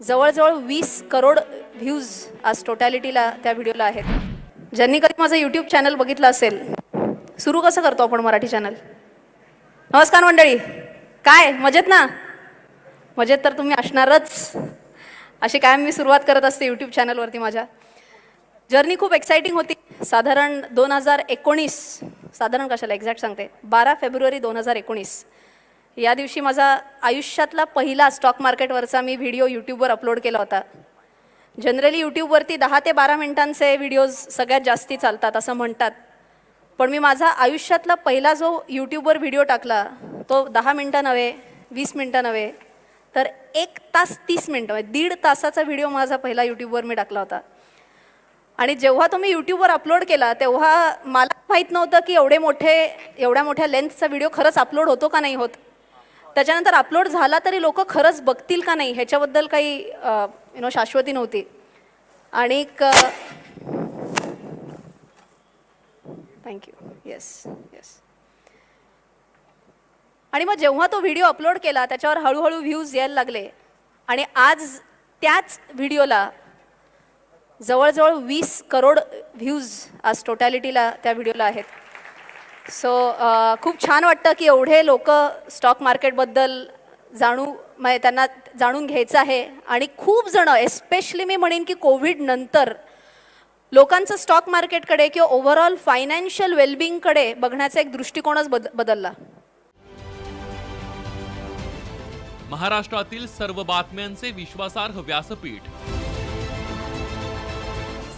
जवळजवळ वीस करोड व्ह्यूज आज टोटॅलिटीला त्या व्हिडिओला आहेत. ज्यांनी कधी माझं यूट्यूब चॅनल बघितलं असेल सुरू कसं करतो आपण मराठी चॅनल नमस्कार मंडळी. काय? मजेत ना? मजेत तर तुम्ही असणारच. अशी कायम मी सुरुवात करत असते यूट्यूब चॅनलवरती माझ्या. जर्नी खूप एक्सायटिंग होती. साधारण दोन हजार एकोणीस साधारण कशाला एक्झॅक्ट सांगते? बारा फेब्रुवारी दोन हजार एकोणीस. या दिवशी माझा आयुष्यातला पहिला स्टॉक मार्केटवरचा मी व्हिडिओ यूट्यूबवर अपलोड केला होता. जनरली यूट्यूबवरती दहा ते बारा मिनिटांचे व्हिडिओज सगळ्यात जास्ती चालतात असं म्हणतात. पण मी माझा आयुष्यातला पहिला जो यूट्यूबवर व्हिडिओ टाकला तो दहा मिनटं नव्हे वीस मिनटं नव्हे तर एक तास तीस मिनटं म्हणजे दीड तासाचा व्हिडिओ माझा पहिला यूट्यूबवर मी टाकला होता. आणि जेव्हा तुम्ही यूट्यूबवर अपलोड केला तेव्हा मला माहीत नव्हतं की एवढे मोठे एवढ्या मोठ्या लेंथचा व्हिडिओ खरंच अपलोड होतो का नाही होत. त्याच्यानंतर अपलोड झाला तरी लोक खरंच बघतील का नाही ह्याच्याबद्दल काही यु नो शाश्वती नव्हती. आणि थँक्यू येस येस आणि मग जेव्हा तो व्हिडिओ अपलोड केला त्याच्यावर हळूहळू व्ह्यूज यायला लागले. आणि आज त्याच व्हिडिओला जवळजवळ वीस करोड व्ह्यूज आज टोटॅलिटीला त्या व्हिडिओला आहेत. सो uh, खूप छान वाटतं की एवढे लोक स्टॉक मार्केटबद्दल जाणू म्हणजे त्यांना जाणून घ्यायचं आहे. आणि खूप जणं एस्पेशली मी म्हणेन की कोविड नंतर लोकांचं स्टॉक मार्केटकडे किंवा ओव्हरऑल फायनान्शियल वेलबिंगकडे बघण्याचा एक दृष्टिकोनच बद बदलला. महाराष्ट्रातील सर्व बातम्यांचे विश्वासार्ह व्यासपीठ.